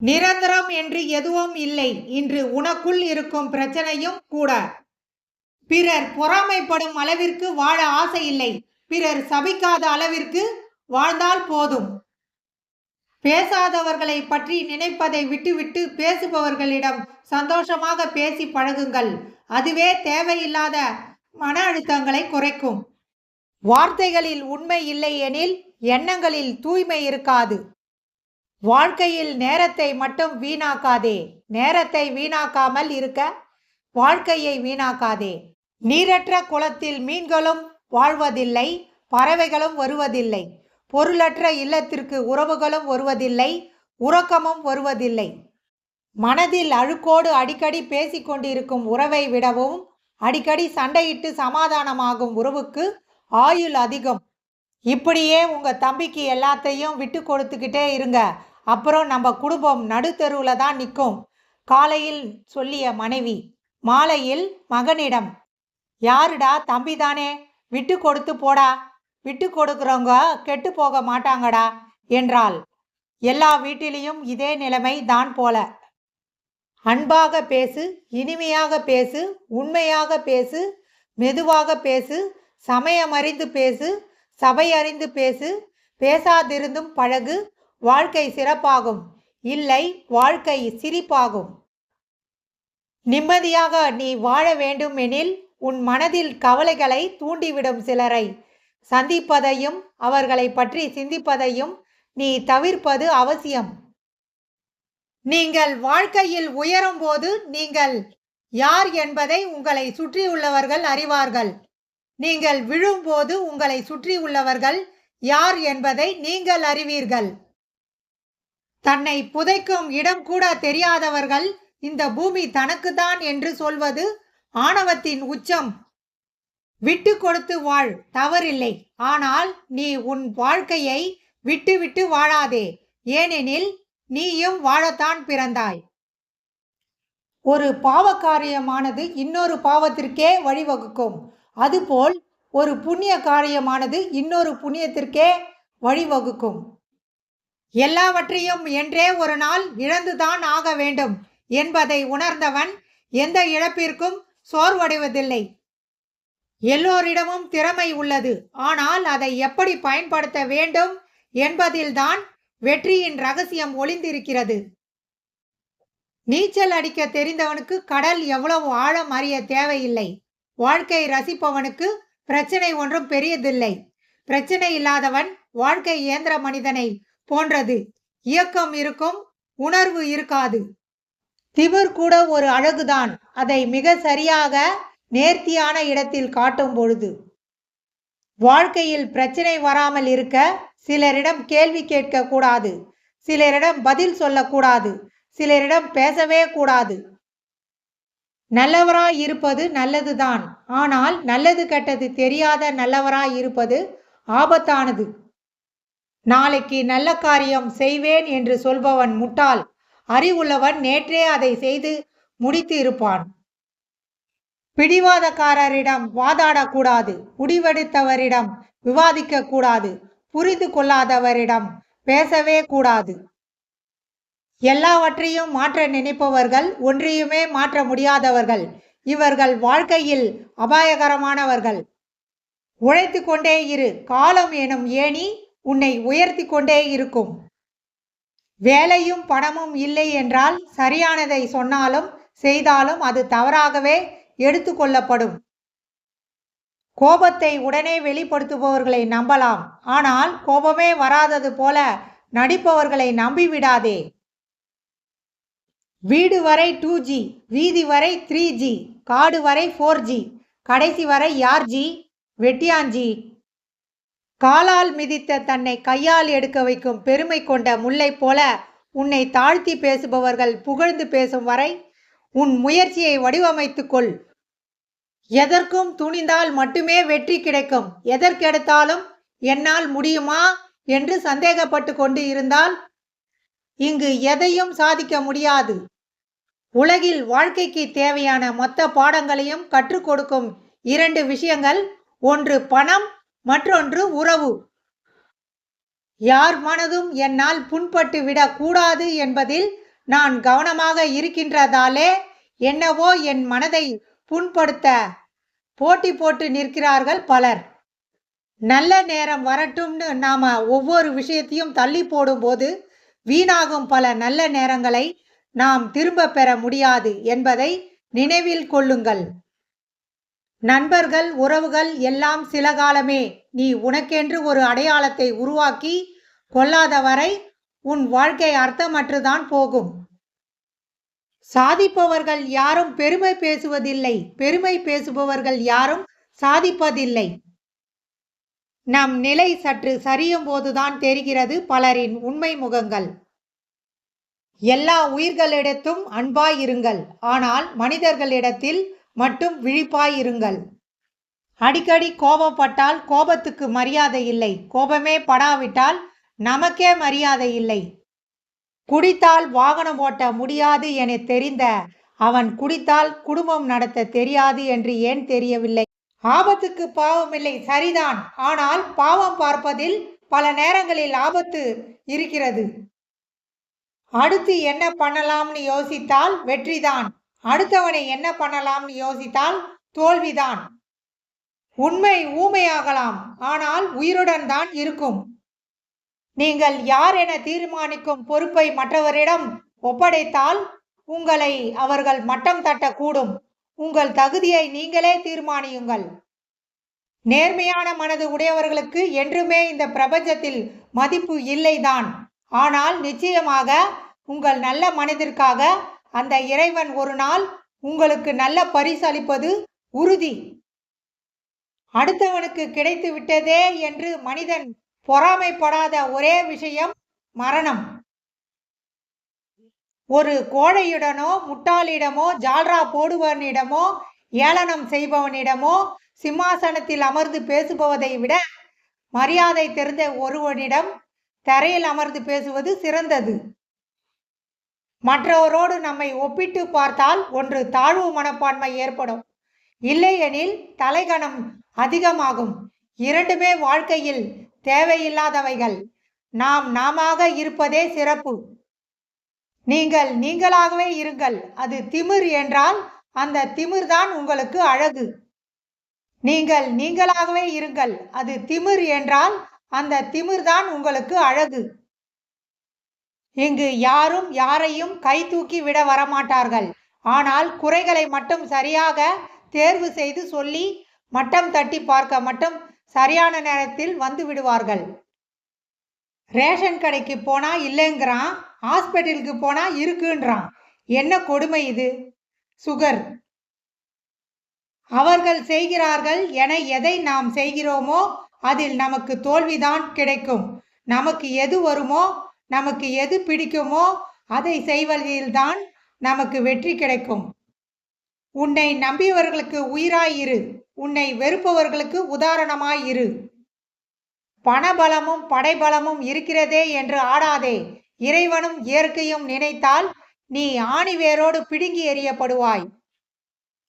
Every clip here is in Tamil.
நிரந்தரம் என்று எதுவும் இல்லை. இன்று உனக்குள் இருக்கும் பிரச்சனையும் கூட. பிறர் பொறாமைப்படும் அளவிற்கு வாழ ஆசை இல்லை. பிறர் சபிக்காத அளவிற்கு வாழ்ந்தால் போதும். பேசாதவர்களை பற்றி நினைப்பதை விட்டுவிட்டு பேசுபவர்களிடம் சந்தோஷமாக பேசி பழகுங்கள். அதுவே தேவையில்லாத மன அழுத்தங்களை குறைக்கும். வார்த்தைகளில் உண்மை இல்லை எனில் எண்ணங்களில் தூய்மை இருக்காது. வாழ்க்கையில் நேரத்தை மட்டும் வீணாக்காதே. நேரத்தை வீணாக்காமல் இருக்க வாழ்க்கையை வீணாக்காதே. நீரற்ற குளத்தில் மீன்களும் வாழ்வதில்லை பறவைகளும் வருவதில்லை. பொருளற்ற இல்லத்திற்கு உறவுகளும் வருவதில்லை உறக்கமும் வருவதில்லை. மனதில் அழுக்கோடு அடிக்கடி பேசிக்கொண்டிருக்கும் உறவை விடவும் அடிக்கடி சண்டையிட்டு சமாதானமாகும் உறவுக்கு ஆயுள் அதிகம். இப்படியே உங்கள் தம்பிக்கு எல்லாத்தையும் விட்டு கொடுத்துக்கிட்டே இருங்க. அப்புறம் நம்ம குடும்பம் நடுத்தெருவில் தான் நிற்கும் காலையில் சொல்லிய மனைவி மாலையில் மகனிடம் யாருடா தம்பி தானே? விட்டு கொடுத்து போடா. விட்டு கொடுக்குறவங்க கெட்டு போக மாட்டாங்கடா என்றாள். எல்லா வீட்டிலையும் இதே நிலைமை தான் போல. அன்பாக பேசு இனிமையாக பேசு உண்மையாக பேசு மெதுவாக பேசு சமயம் அறிந்து பேசு சபை அறிந்து பேசு பேசாதிருந்தும் பழகு வாழ்க்கை சிறப்பாகும். இல்லை வாழ்க்கை சிரிப்பாகும். நிம்மதியாக நீ வாழ வேண்டும் எனில் உன் மனதில் கவலைகளை தூண்டிவிடும் சிலரை. சந்திப்பதையும் அவர்களை பற்றி சிந்திப்பதையும் நீ தவிர்ப்பது அவசியம். நீங்கள் வாழ்க்கையில் உயரும் போது நீங்கள் யார் என்பதை உங்களை சுற்றியுள்ளவர்கள் அறிவார்கள். நீங்கள் விழும்போது உங்களை சுற்றியுள்ளவர்கள் யார் என்பதை நீங்கள் அறிவீர்கள். தன்னை புதைக்கும் இடம் கூட தெரியாதவர்கள் இந்த பூமி தனக்குதான் என்று சொல்வது ஆணவத்தின் உச்சம். விட்டு கொடுத்து வாழ் தவறில்லை. ஆனால் நீ உன் வாழ்க்கையை விட்டு விட்டு வாழாதே. ஏனெனில் நீயும் வாழத்தான் பிறந்தாய். ஒரு பாவகாரியமானது இன்னொரு பாவத்திற்கே வழிவகுக்கும். அதுபோல் ஒரு புண்ணிய காரியமானது இன்னொரு புண்ணியத்திற்கே வழிவகுக்கும். எல்லாவற்றையும் என்றே ஒரு நாள் இழந்துதான் ஆக வேண்டும் என்பதை உணர்ந்தவன் எந்த இழப்பிற்கும் சோர்வடைவதில்லை. எல்லோரிடமும் திறமை உள்ளது. ஆனால் அதை எப்படி பயன்படுத்த வேண்டும் என்பதில்தான் வெற்றியின் ரகசியம் ஒளிந்திருக்கிறது. நீச்சல் அடிக்க தெரிந்தவனுக்கு கடல் எவ்வளவு ஆழம் அறிய தேவையில்லை. வாழ்க்கை ரசிப்பவனுக்கு பிரச்சனை ஒன்றும் பெரியதில்லை. பிரச்சனை இல்லாதவன் வாழ்க்கை இயந்திர மனிதனை போன்றது. இயக்கம் இருக்கும் உணர்வு இருக்காது. திமிர் கூட ஒரு அழகுதான். அதை மிக சரியாக நேர்த்தியான இடத்தில் காட்டும் பொழுது. வாழ்க்கையில் பிரச்சனை வராமல் இருக்க சிலரிடம் கேள்வி கேட்க கூடாது சிலரிடம் பதில் சொல்லக்கூடாது. சிலரிடம் பேசவே கூடாது. நல்லவராய் இருப்பது நல்லதுதான். ஆனால் நல்லது கெட்டது தெரியாத நல்லவராய் இருப்பது ஆபத்தானது. நாளைக்கு நல்ல காரியம் செய்வேன் என்று சொல்பவன் முட்டாள். அறிவுள்ளவன் நேற்றே அதை செய்து முடித்து இருப்பான் பிடிவாதக்காரரிடம் வாதாடக்கூடாது. முடிவெடுத்தவரிடம் விவாதிக்க கூடாது புரிந்து கொள்ளாதவரிடம் பேசவே கூடாது. எல்லாவற்றையும் மாற்ற நினைப்பவர்கள் ஒன்றையுமே மாற்ற முடியாதவர்கள். இவர்கள் வாழ்க்கையில் அபாயகரமானவர்கள். உழைத்து கொண்டே இரு. காலம் எனும் ஏணி உன்னை உயர்த்தி கொண்டே இருக்கும். வேலையும் பணமும் இல்லை என்றால் சரியானதை சொன்னாலும் செய்தாலும் அது தவறாகவே எடுத்துக்கொள்ளப்படும் கோபத்தை உடனே வெளிப்படுத்துபவர்களை நம்பலாம். ஆனால் கோபமே வராதது போல நடிப்பவர்களை நம்பிவிடாதே. வீடு வரை டூ ஜி வீதி வரை த்ரீ ஜி காடு வரை ஃபோர் ஜி கடைசி வரை யார் ஜி வெட்டியாஞ்சி காலால் மிதித்த தன்னை கையால் எடுக்க வைக்கும் பெருமை கொண்ட முல்லை போல உன்னை தாழ்த்தி பேசுபவர்கள் புகழ்ந்து பேசும் வரை உன் முயற்சியை வடிவமைத்துக்கொள் எதற்கும் துணிந்தால் மட்டுமே வெற்றி கிடைக்கும். எதற்கெடுத்தாலும் என்னால் முடியுமா? என்று சந்தேகப்பட்டு கொண்டு இருந்தால் இங்கு எதையும் சாதிக்க முடியாது. உலகில் வாழ்க்கைக்கு தேவையான மொத்த பாடங்களையும் கற்றுக் கொடுக்கும் இரண்டு விஷயங்கள் ஒன்று பணம் மற்றொன்று உறவு. யார் மனதும் என்னால் புண்பட்டு விடக்கூடாது என்பதில் நான் கவனமாக இருக்கின்றதாலே என்னவோ என் மனதை புண்படுத்த போட்டி போட்டு நிற்கிறார்கள் பலர். நல்ல நேரம் வரட்டும்னு நாம ஒவ்வொரு விஷயத்தையும் தள்ளி போடும்போது வீணாகும் பல நல்ல நேரங்களை நாம் திரும்ப பெற முடியாது என்பதை நினைவில் கொள்ளுங்கள். நண்பர்கள் உறவுகள் எல்லாம் சில காலமே நீ உனக்கென்று ஒரு அடையாளத்தை உருவாக்கி கொள்ளாத வரை உன் வாழ்க்கை அர்த்தமற்றுதான் போகும். சாதிப்பவர்கள் யாரும் பெருமை பேசுவதில்லை. பெருமை பேசுபவர்கள் யாரும் சாதிப்பதில்லை. நம் நிலை சற்று சரியும் போதுதான் தெரிகிறது பலரின் உண்மை முகங்கள். எல்லா உயிர்களிடத்தும் அன்பாயிருங்கள். ஆனால் மனிதர்களிடத்தில் மட்டும் விழிப்பாயிருங்கள். அடிக்கடி கோபப்பட்டால் கோபத்துக்கு மரியாதை இல்லை. கோபமே படாவிட்டால் நமக்கே மரியாதை இல்லை. குடித்தால் வாகனம் ஓட்ட முடியாது என தெரிந்த அவன் குடித்தால் குடும்பம் நடத்த தெரியாது என்று ஏன் தெரியவில்லை? ஆபத்துக்கு பாவமில்லை சரிதான். ஆனால் பாவம் பார்ப்பதில் பல நேரங்களில் ஆபத்து இருக்கிறது. அடுத்து என்ன பண்ணலாம்னு யோசித்தால் வெற்றிதான். அடுத்தவனை என்ன பண்ணலாம்னு யோசித்தால் தோல்விதான். உண்மை ஊமையாகலாம் ஆனால் உயிருடன் தான் இருக்கும். நீங்கள் யார் என தீர்மானிக்கும் பொறுப்பை மற்றவரிடம் ஒப்படைத்தால் உங்களை அவர்கள் மட்டம் தட்டக்கூடும். உங்கள் தகுதியை நீங்களே தீர்மானியுங்கள். நேர்மையான மனது உடையவர்களுக்கு என்றுமே இந்த பிரபஞ்சத்தில் மதிப்பு இல்லைதான். ஆனால் நிச்சயமாக உங்கள் நல்ல மனதிற்காக அந்த இறைவன் ஒரு நாள் உங்களுக்கு நல்ல பரிசளிப்பது உறுதி. அடுத்தவனுக்கு கிடைத்து விட்டதே என்று மனிதன் பொறாமைப்படாத ஒரே விஷயம் மரணம். ஒரு கோழையுடனோ முட்டாளிடமோ ஜால்ரா போடுபவனிடமோ ஏளனம் செய்பவனிடமோ சிம்மாசனத்தில் அமர்ந்து பேசுபவதை விட மரியாதை தெரிந்த ஒருவனிடம் தரையில் அமர்ந்து பேசுவது சிறந்தது. மற்றவரோடு நம்மை ஒப்பிட்டு பார்த்தால் ஒன்று தாழ்வு மனப்பான்மை ஏற்படும். இல்லையெனில் தலைகணம் அதிகமாகும். இரண்டுமே வாழ்க்கையில் தேவையில்லாதவைகள். நாம் நாமாக இருப்பதே சிறப்பு. நீங்கள் நீங்களாகவே இருங்கள். அது திமிர் என்றால் அந்த திமிர் தான் உங்களுக்கு அழகு. நீங்கள் நீங்களாகவே இருங்கள். அது திமிர் என்றால் அந்த திமிர் தான் உங்களுக்கு அழகு. இங்கு யாரும் யாரையும் கை தூக்கி விட வரமாட்டார்கள். ஆனால் குறைகளை மட்டும் சரியாக தேர்வு செய்து சொல்லி மட்டம் தட்டி பார்க்க மட்டும் சரியான நேரத்தில் வந்து விடுவார்கள். ரேஷன் கடைக்கு போனா இல்லைங்கிறான். ஹாஸ்பிட்டலுக்கு போனா இருக்குன்றான். என்ன கொடுமை இது? சுகர். அவர்கள் செய்கிறார்கள் என எதை நாம் செய்கிறோமோ அதில் நமக்கு தோல்விதான் கிடைக்கும். நமக்கு எது வருமோ நமக்கு எது பிடிக்குமோ அதை செய்வதில்தான் நமக்கு வெற்றி கிடைக்கும். உன்னை நம்பியவர்களுக்கு உயிராயிரு உன்னை வெறுப்பவர்களுக்கு உதாரணமாயிரு பணபலமும் படைபலமும் இருக்கிறதே என்று ஆடாதே. இறைவனும் இயற்கையும் நினைத்தால் நீ ஆணி வேரோடு பிடுங்கி எறியப்படுவாய்.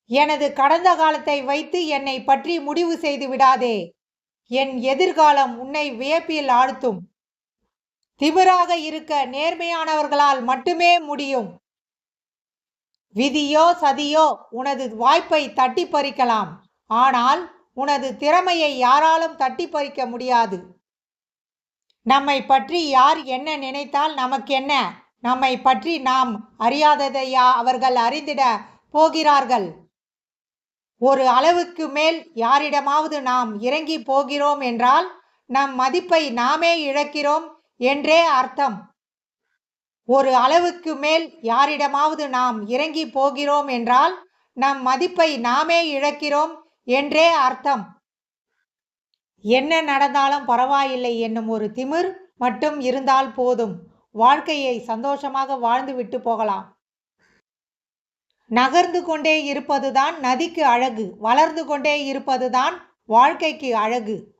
எனது கடந்த காலத்தை வைத்து என்னை பற்றி முடிவு செய்து விடாதே. என் எதிர்காலம் உன்னை வியப்பில் ஆழ்த்தும். திமிராக இருக்க நேர்மையானவர்களால் மட்டுமே முடியும். விதியோ சதியோ உனது வாய்ப்பை தட்டி பறிக்கலாம். ஆனால் உனது திறமையை யாராலும் தட்டி பறிக்க முடியாது. நம்மை பற்றி யார் என்ன நினைத்தால் நமக்கென்ன நம்மை பற்றி நாம் அறியாததையா அவர்கள் அறிந்திட போகிறார்கள்? ஒரு அளவுக்கு மேல் யாரிடமாவது நாம் இறங்கி போகிறோம் என்றால் நம் மதிப்பை நாமே இழக்கிறோம் என்றே அர்த்தம். ஒரு அளவுக்கு மேல் யாரிடமாவது நாம் இறங்கி போகிறோம் என்றால் நம் மதிப்பை நாமே இழக்கிறோம் என்றே அர்த்தம். என்ன நடந்தாலும் பரவாயில்லை என்னும் ஒரு திமிர் மட்டும் இருந்தால் போதும். வாழ்க்கையை சந்தோஷமாக வாழ்ந்து விட்டு போகலாம். நகர்ந்து கொண்டே இருப்பதுதான் நதிக்கு அழகு. வளர்ந்து கொண்டே இருப்பதுதான் வாழ்க்கைக்கு அழகு.